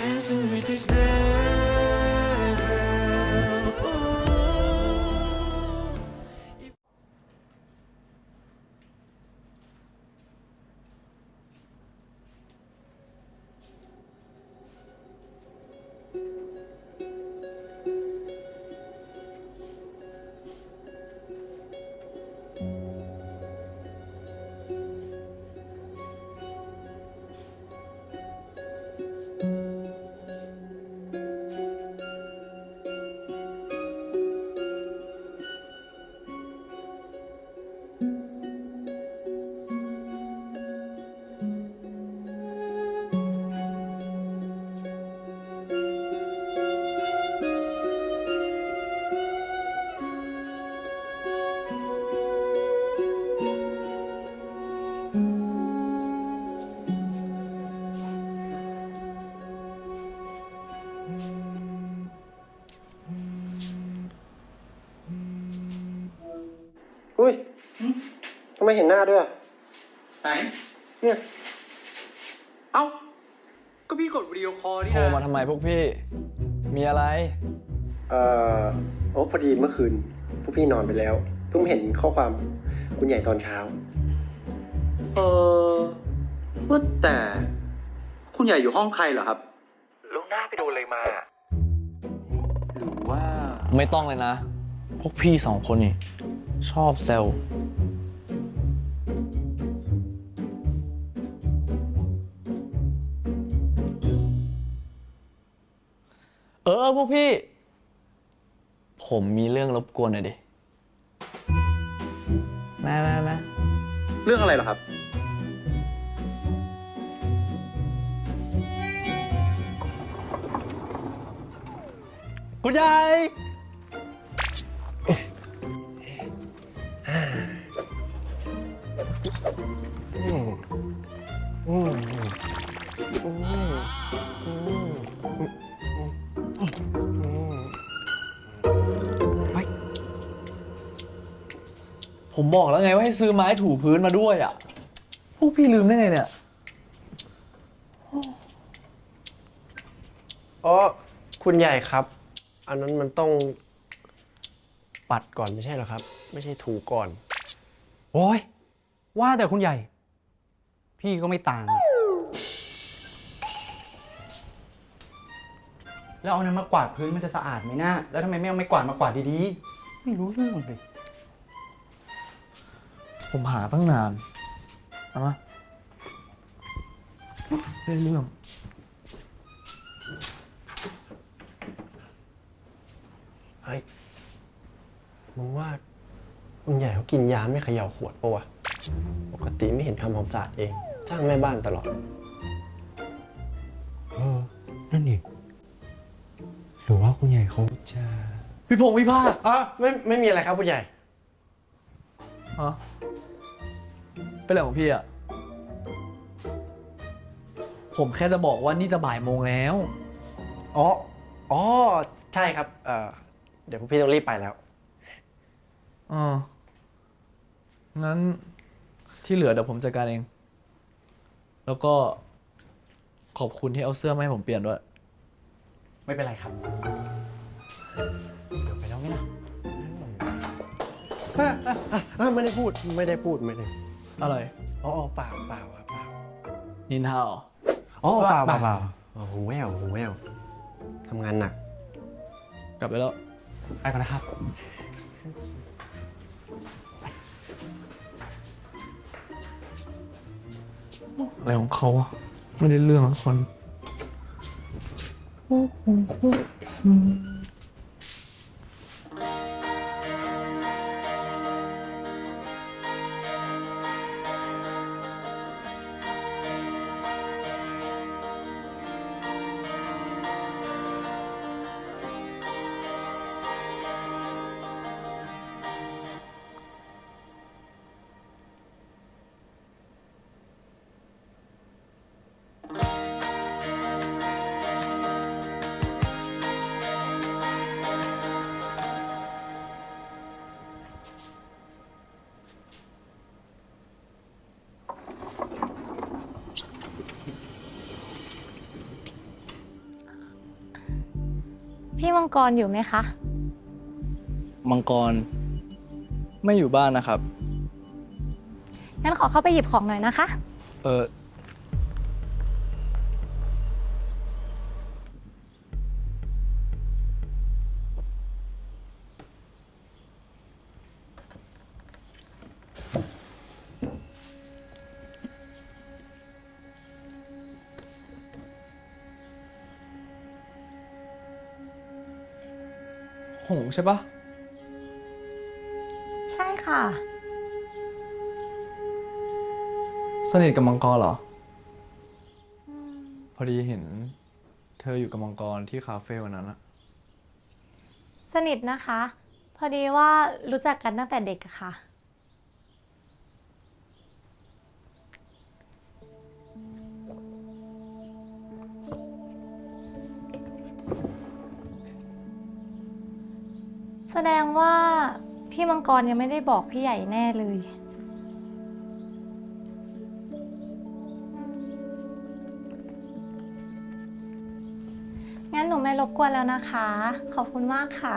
dancing with the ไมเห็นหน้าด้วยอะไหนเนี่ย เอ้า ก็พี่กดวิดีโอคอลนี่โทรนะมาทำไมพวกพี่ มีอะไร เอ่อโอ้พอดีเมื่อคืนพวกพี่นอนไปแล้วเพิ่งเห็นข้อความคุณใหญ่ตอนเช้า เออว่าแต่ คุณใหญ่อยู่ห้องใครเหรอครับลุงหน้าไปดูเลยมา หรือว่า ไม่ต้องเลยนะ พวกพี่สองคนนี่ ชอบเซล พวกพี่ ผมมีเรื่องรบกวนหน่อยดินะนะนะเรื่องอะไรเหรอครับ คุณยาย บอกแล้วไงว่าให้ซื้อไม้ถูพื้นมาด้วยอะพวกพี่ลืมได้ไงเนี่ย อ๋อคุณใหญ่ครับ อันนั้นมันต้องปัดก่อนไม่ใช่เหรอครับ ไม่ใช่ถูก่อน โอ้ยว่าแต่คุณใหญ่ พี่ก็ไม่ต่าง แล้วเอานั้นมากวาดพื้นมันจะสะอาดไหมนะแล้วทำไมไม่เอาไม้กวาดมากวาดดีๆ ไม่รู้เรื่องเลย ผมหาตั้งนานเอามาเรื่องเรื่องเฮ้ยมึงว่าคุณใหญ่เขากินยาไม่เขย่าขวดปะวะ ปกติไม่เห็นทำความสะอาดเอง จ้างแม่บ้านตลอด เออ นั่นดิหรือว่าคุณใหญ่เขาจะพี่พงศ์พี่ภาคอ๋อไม่ไม่มีอะไรครับคุณใหญ่ฮะ เป็นอะไรของพี่อะผมแค่จะบอกว่านี่จะบ่ายโมงแล้ว อ๋อ อ๋อ ใช่ครับ เอ่อ เดี๋ยวพวกพี่ต้องรีบไปแล้ว เออ งั้นที่เหลือเดี๋ยวผมจัดการเอง แล้วก็ขอบคุณที่เอาเสื้อมาให้ผมเปลี่ยนด้วย ไม่เป็นไรครับ เดี๋ยวไปแล้วไงล่ะอะ อะอะอะไม่ได้พูด ไม่ได้พูด ไม่ได้ อะไรอ๋ออ๋อเปล่าเปล่าครับเปล่านินทาเหรอ อ๋อเปล่าเปเปล่าล่าเปล่าอ๋อหูแววหูแววทำงานหนัก กลับไปแล้วไปก่อนนะครับ อะไรของเขาอะไม่ได้เรื่องของคนพี่ กรอยู่ไหมคะ มังกร ไม่อยู่บ้านนะครับ งั้นขอเข้าไปหยิบของหน่อยนะคะ เออ หงใช่ปะใช่ค่ะ สนิทกับมังกรเหรอ พอดีเห็น เธออยู่กับมังกรที่คาเฟ่วันนั้นอะสนิทนะคะ พอดีว่ารู้จักกันตั้งแต่เด็กอะค่ะ แสดงว่าพี่มังกรยังไม่ได้บอกพี่ใหญ่แน่เลย งั้นหนูไม่รบกวนแล้วนะคะ ขอบคุณมากค่ะ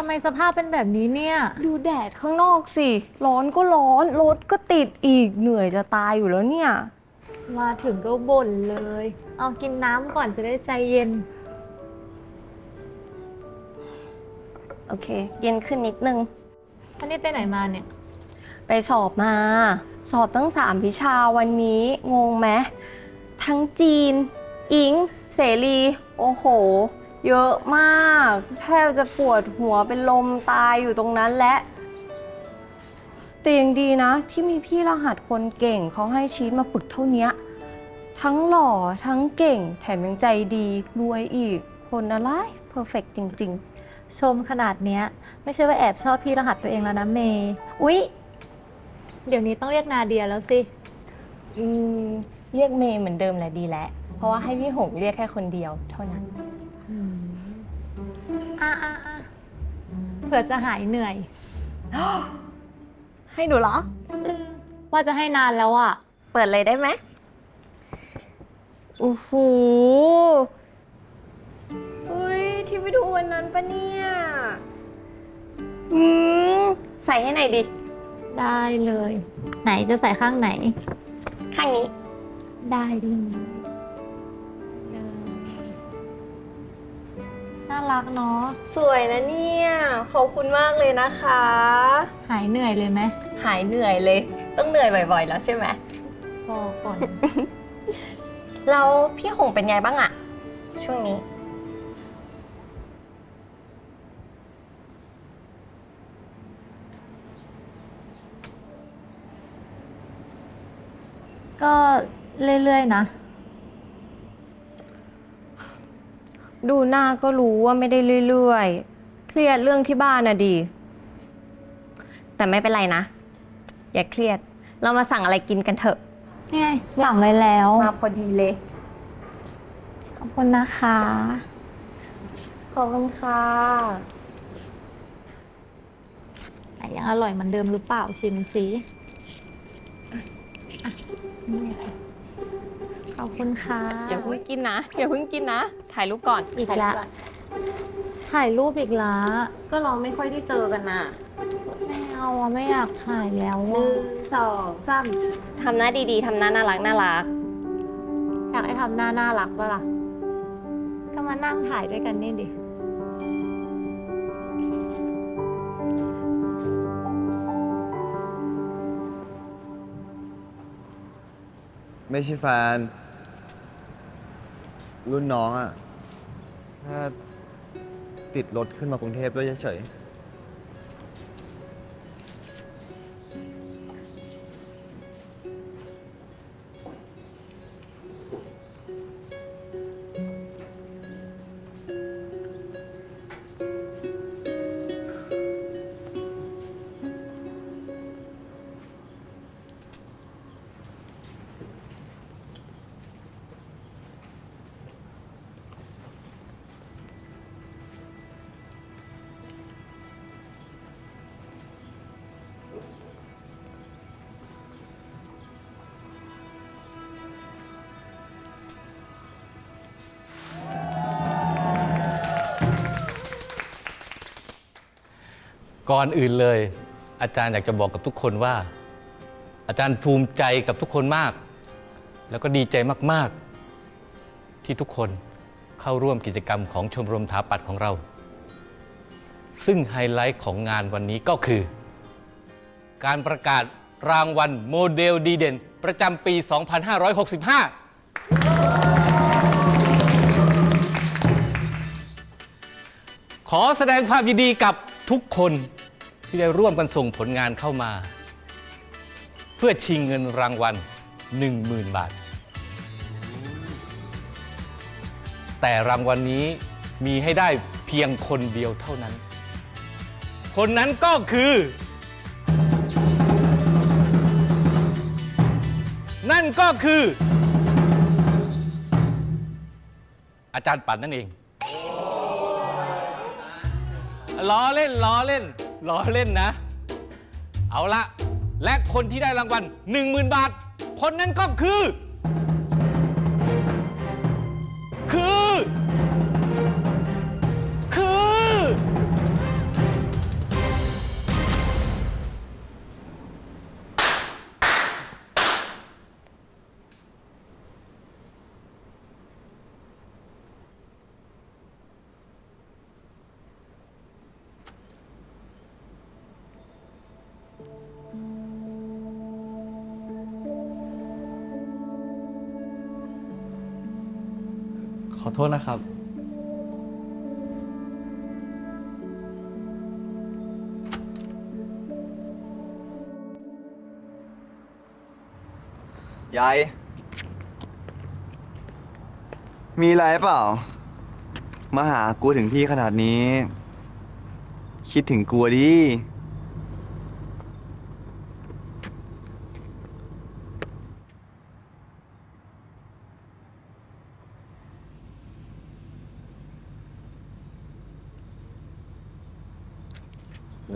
ทำไมสภาพเป็นแบบนี้เนี่ย ดูแดดข้างนอกสิ ร้อนก็ร้อน รถก็ติดอีก เหนื่อยจะตายอยู่แล้วเนี่ย มาถึงก็บ่นเลย เอากินน้ำก่อนจะได้ใจเย็น โอเค เย็นขึ้นนิดนึง อันนี้ไปไหนมาเนี่ย ไปสอบมา สอบตั้งสามวิชาวันนี้ งงไหมทั้งจีน อิง เสรี โอ้โห เยอะมากแทบจะปวดหัวเป็นลมตายอยู่ตรงนั้นและแต่ยังดีนะ ที่มีพี่รหัสคนเก่งเขาให้ชีตมาปึกเท่าเนี้ยทั้งหล่อทั้งเก่ง แถมยังใจดีรวยอีก คนอะไรเพอร์เฟกจริงชมขนาดเนี้ย ไม่ใช่ว่าแอบชอบพี่รหัสตัวเองแล้วนะเมย์ๆอุ๊ย เดี๋ยวนี้ต้องเรียกนาเดียแล้วสิอืมเรียกเมย์เหมือนเดิมแหละดีแล้วเพราะว่าให้พี่หงเรียกแค่คนเดียวเท่านั้น อะอะอะเผื่อจะหายเหนื่อย ให้หนูเหรออืมว่าจะให้นานแล้วอะ เปิดเลยได้ไหมโอ้โหอุ้ยที่ไปดูวันนั้นปะเนี่ย อืม ใส่ให้ไหนอยดิ ได้เลย ไหนจะใส่ข้างไหน ข้างนี้ ได้เลย น่ารักเนาะสวยนะเนี่ย ขอบคุณมากเลยนะคะ หายเหนื่อยเลยไหมหายเหนื่อยเลย ต้องเหนื่อยบ่อยๆ แล้วใช่ไหมพอก่อน แล้วพี่หงเป็นไงบ้างอะช่วงนี้ ก็เรื่อยๆนะ ดูหน้าก็รู้ว่าไม่ได้เรื่อยๆ เครียดเรื่องที่บ้านนะดี แต่ไม่เป็นไรนะ อย่าเครียด เรามาสั่งอะไรกินกันเถอะ นี่ไงสั่งไว้แล้ว มาพอดีเลย ขอบคุณนะคะ ขอบคุณค่ะไหนยังอร่อยเหมือนเดิมหรือเปล่าชิมสิอะนี่ค่ะ ขอบคุณค่ะ อย่าเพิ่งกินนะ อย่าเพิ่งกินนะ ถ่ายรูปก่อนอีกถ่ายรูละปก่อนถ่ายรูปอีกละก็เราไม่ค่อยได้เจอกันน่ะไม่เอาอะไม่อยากถ่ายแล้วหอะนึ่งสองสามทำหน้าดีๆ ทำหน้าน่ารักน่ารัก อยากให้ทำหน้าน่ารักปะล่ะ ก็มานั่งถ่ายด้วยกันนี่ดิ ไม่ใช่แฟน รุ่นน้องอะถ้าติดรถขึ้นมากรุงเทพด้วยเฉย ก่อนอื่นเลย อาจารย์อยากจะบอกกับทุกคนว่า อาจารย์ภูมิใจกับทุกคนมาก แล้วก็ดีใจมากๆ ที่ทุกคนเข้าร่วมกิจกรรมของชมรมถาปัดของเรา ซึ่งไฮไลท์ของงานวันนี้ก็คือ การประกาศรางวัลโมเดลดีเด่น ประจำปี 2565ขอแสดงความยินดีกับทุกคน ที่ได้ร่วมกันส่งผลงานเข้ามา เพื่อชิงเงินรางวัล 10,000 บาท แต่รางวัลนนี้มีให้ได้เพียงคนเดียวเท่านั้น คนนั้นก็คือ นั่นก็คือ อาจารย์ปัดนั่นเองล้อเล่นล้อเล่น ล้อเล่นนะ เอาละ และคนที่ได้รางวัล 10,000 บาท คนนั้นก็คือคือ ทษนะครับ ยาย มีอะไรเปล่า มาหากูถึงที่ขนาดนี้ คิดถึงกูดิ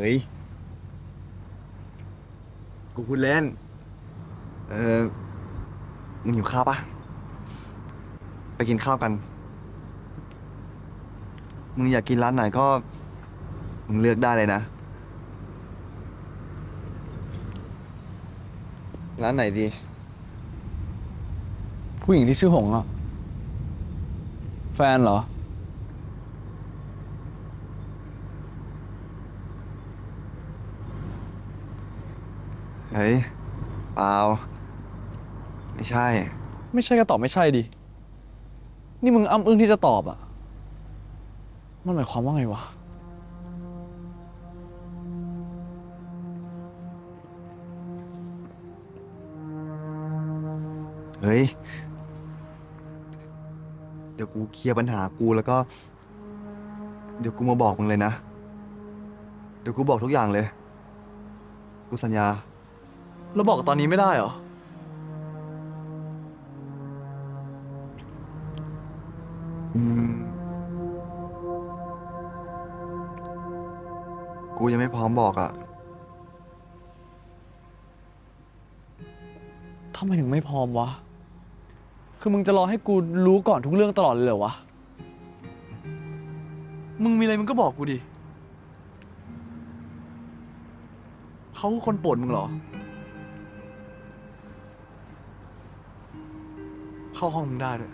ฮ้ย กูพูดเล่น เออมึงหิวข้าวปะไปกินข้าวกัน มึงอยากกินร้านไหนก็ มึงเลือกได้เลยนะ ร้านไหนดี ผู้หญิงที่ชื่อหงอะ แฟนเหรอ เฮ้ยเปล่าไม่ใช่ ไม่ใช่ก็ตอบไม่ใช่ดิ นี่มึงอ้ำอึ้งที่จะตอบอะ มันหมายความว่าไงวะ เฮ้ย เดี๋ยวกูเคลียร์ปัญหากูแล้วก็ เดี๋ยวกูมาบอกมึงเลยนะ เดี๋ยวกูบอกทุกอย่างเลย กูสัญญา แล้วบอกตอนนี้ไม่ได้เหรออืมกูยังไม่พร้อมบอกอะ ทำไมถึงไม่พร้อมวะ คือมึงจะรอให้กูรู้ก่อนทุกเรื่องตลอดเลยเหรอวะ มึงมีอะไรมึงก็บอกกูดิ เขาคือคนโปรดมึงเหรอ เข้าห้องมึงได้ด้วย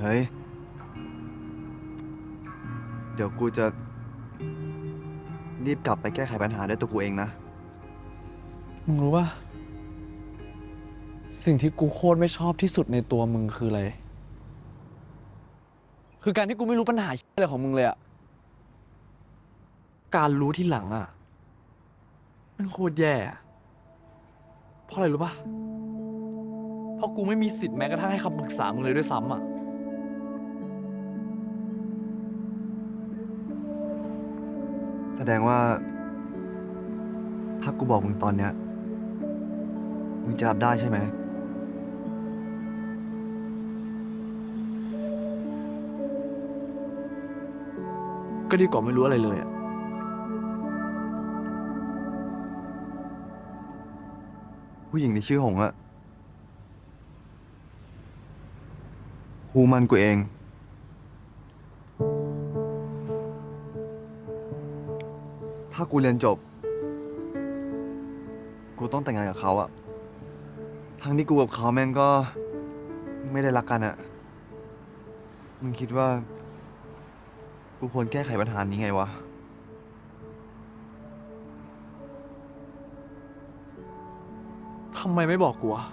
เฮ้ย เดี๋ยวกูจะ รีบกลับไปแก้ไขปัญหาด้วยตัวกูเองนะ มึงรู้ป่ะ สิ่งที่กูโคตรไม่ชอบที่สุดในตัวมึงคืออะไร คือการที่กูไม่รู้ปัญหาอะไรของมึงเลยอะการรู้ที่หลังอะมันโคตรแย่อะเพราะอะไรรู้ปะ เพราะกูไม่มีสิทธิ์แม้กระทั่งให้คำปรึกษามึงเลยด้วยซ้ำอะแสดงว่า ถ้ากูบอกมึงตอนเนี้ยมึงจะรับได้ใช่ไหม ก็ดีกว่าไม่รู้อะไรเลยอะผู้หญิงที่ชื่อหงอะ ครูมันกูเอง ถ้ากูเรียนจบ กูต้องแต่งงานกับเขาอะทั้งที่กูกับเขาแม่งก็ไม่ได้รักกันอะมึงคิดว่า กูควรแก้ไขปัญหานี้ไงวะ ทำไมไม่บอกกูอะ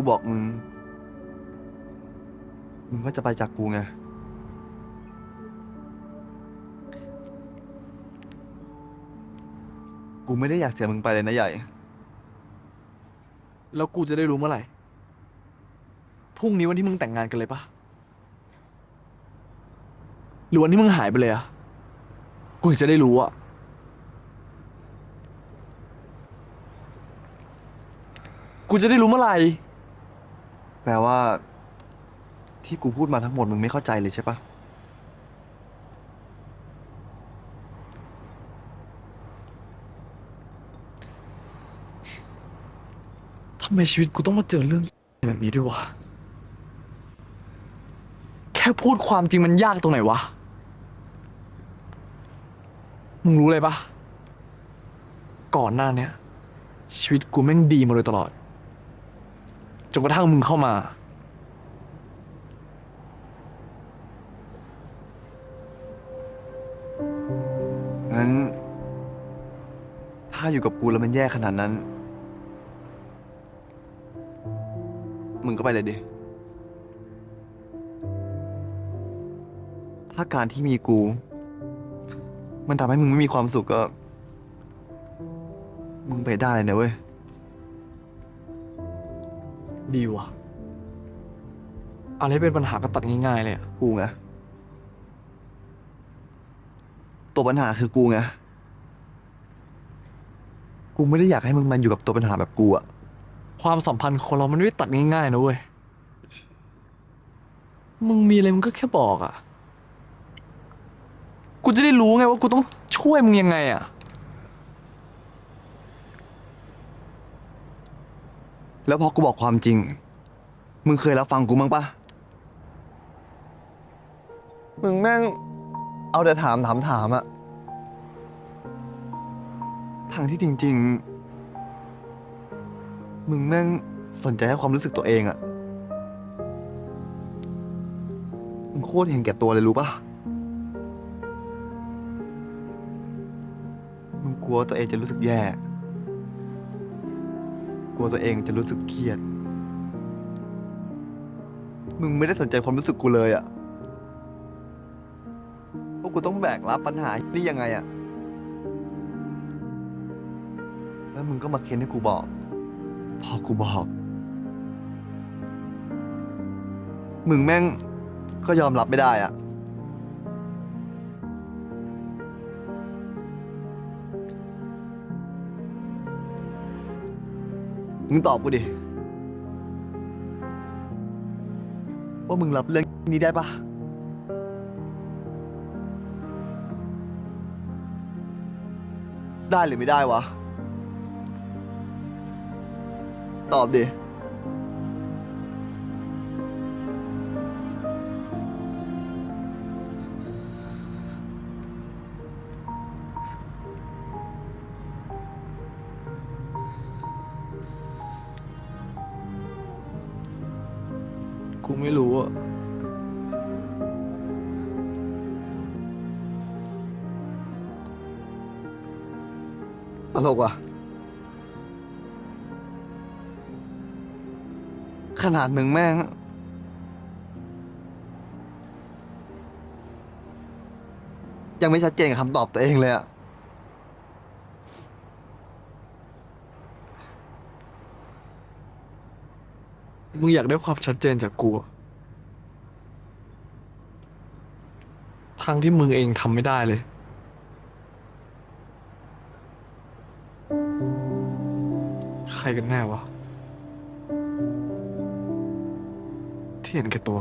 กูบอกมึง มึงก็จะไปจากกูไง กูไม่ได้อยากเสียมึงไปเลยนะใหญ่ แล้วกูจะได้รู้เมื่อไหร่ พรุ่งนี้วันที่มึงแต่งงานกันเลยปะหรือวันที่มึงหายไปเลยอะกูถึงจะได้รู้อะกูจะได้รู้เมื่อไหร่ แปลว่า ที่กูพูดมาทั้งหมดมึงไม่เข้าใจเลยใช่ปะทำไมชีวิตกูต้องมาเจอเรื่องแบบนี้ด้วยวะ แค่พูดความจริงมันยากตรงไหนวะ มึงรู้เลยปะก่อนหน้าเนี้ยชีวิตกูแม่งดีมาโดยตลอด จนกระทั่งมึงเข้ามา งั้น ถ้าอยู่กับกูแล้วมันแย่ขนาดนั้น มึงก็ไปเลยดิ ถ้าการที่มีกู มันทำให้มึงไม่มีความสุขก็ มึงไปได้เลยนะเว้ย ดีวะอะไรเป็นปัญหาก็ตัดง่ายๆเลยอะกูไงตัวปัญหาคือกูไงกูไม่ได้อยากให้มึงมาอยู่กับตัวปัญหาแบบกูอะความสัมพันธ์คนเรามันไม่ตัดง่ายๆนะเว้ย มึงมีอะไรมึงก็แค่บอกอะกูจะได้รู้ไงว่ากูต้องช่วยมึงยังไงอะ แล้วพอกูบอกความจริง มึงเคยรับฟังกูมั้งปะมึงแม่ง เอาแต่ถามถามถามอะทางที่จริง ๆ มึงแม่งสนใจแค่ความรู้สึกตัวเองอะมึงโคตรเห็นแก่ตัวเลยรู้ปะมึงกลัวตัวเองจะรู้สึกแย่ กลัวตัวเองจะรู้สึกเครียด มึงไม่ได้สนใจความรู้สึกกูเลยอะว่ากูต้องแบกรับปัญหานี่ยังไงอะแล้วมึงก็มาเค้นให้กูบอก พอกูบอก มึงแม่งก็ยอมรับไม่ได้อะ มึงตอบกูดิ ว่ามึงรับเรื่องนี้ได้ปะได้หรือไม่ได้วะ ตอบดิ กูไม่รู้อะลกว่ะ ขนาดมึงแม่ง ยังไม่ชัดเจนกับคำตอบตัวเองเลยอะ มึงอยากได้ความชัดเจนจากกูทางที่มึงเองทำไม่ได้เลย ใครกันแน่วะ ที่เห็นแก่ตัว